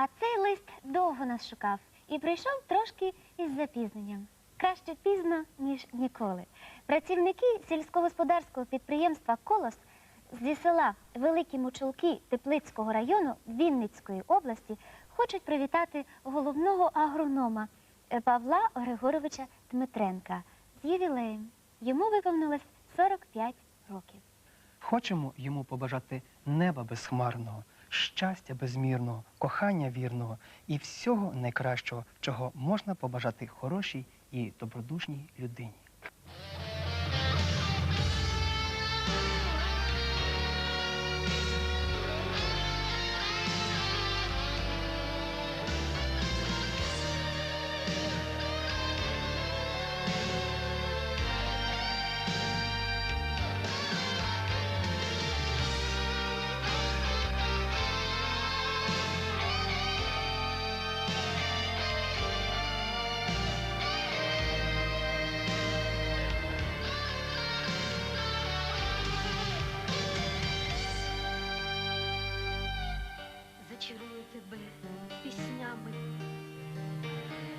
А цей лист довго нас шукав і прийшов трошки із запізненням. Краще пізно, ніж ніколи. Працівники сільськогосподарського підприємства Колос зі села Великі Мучулки Теплицького району Вінницької області хочуть привітати головного агронома Павла Григоровича Дмитренка з ювілеєм. Йому виповнилось 45 років. Хочемо йому побажати неба безхмарного, щастя безмірного, кохання вірного і всього найкращого, чого можна побажати хорошій і добродушній людині.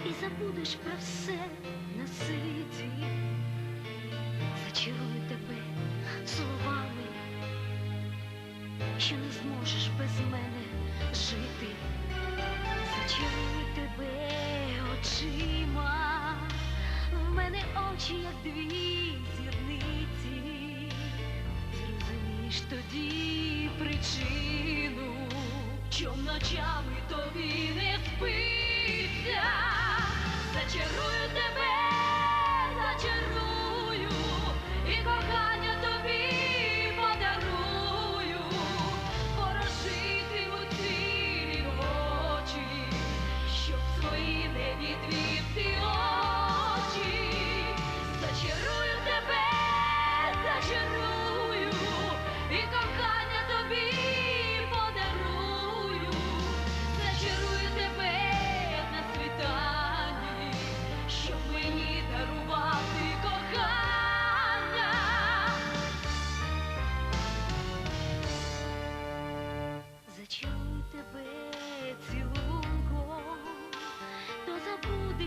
І забудеш про все на світі, зачарую тебе словами, що не зможеш без мене жити, зачарую тебе очима, в мене очі, як дві зірниці, зрозумієш тоді причину, чом ночами тобі не спиться, зачарую тебе,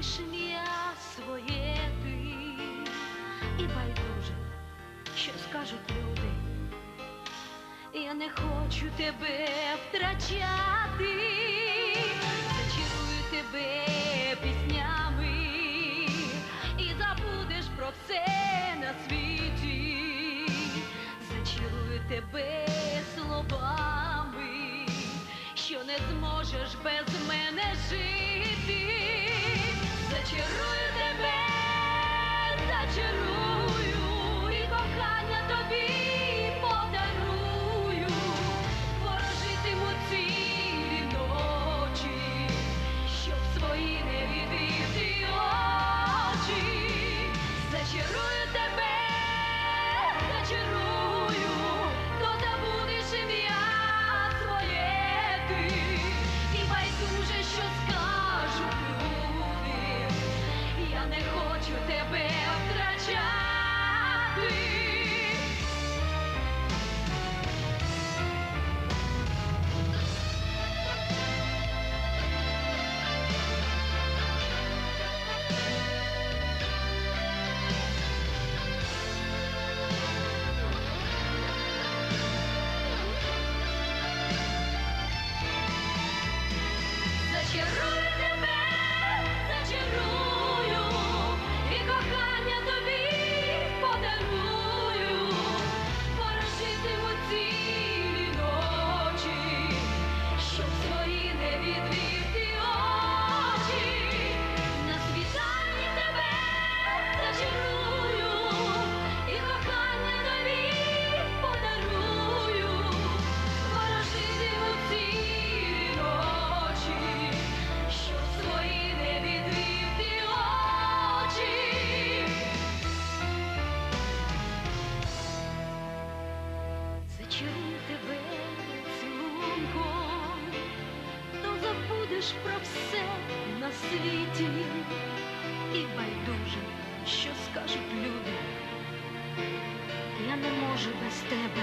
ім'я своє ти і байдуже, що скажуть люди. Я не хочу тебе втрачати, зачарую тебе, зачарую, то забудеш ім'я своє ти, і байдуже, що скажуть я не хочу тебе втрачати. Забудеш про все на світі, і байдуже, що скажуть люди. Я не можу без тебе.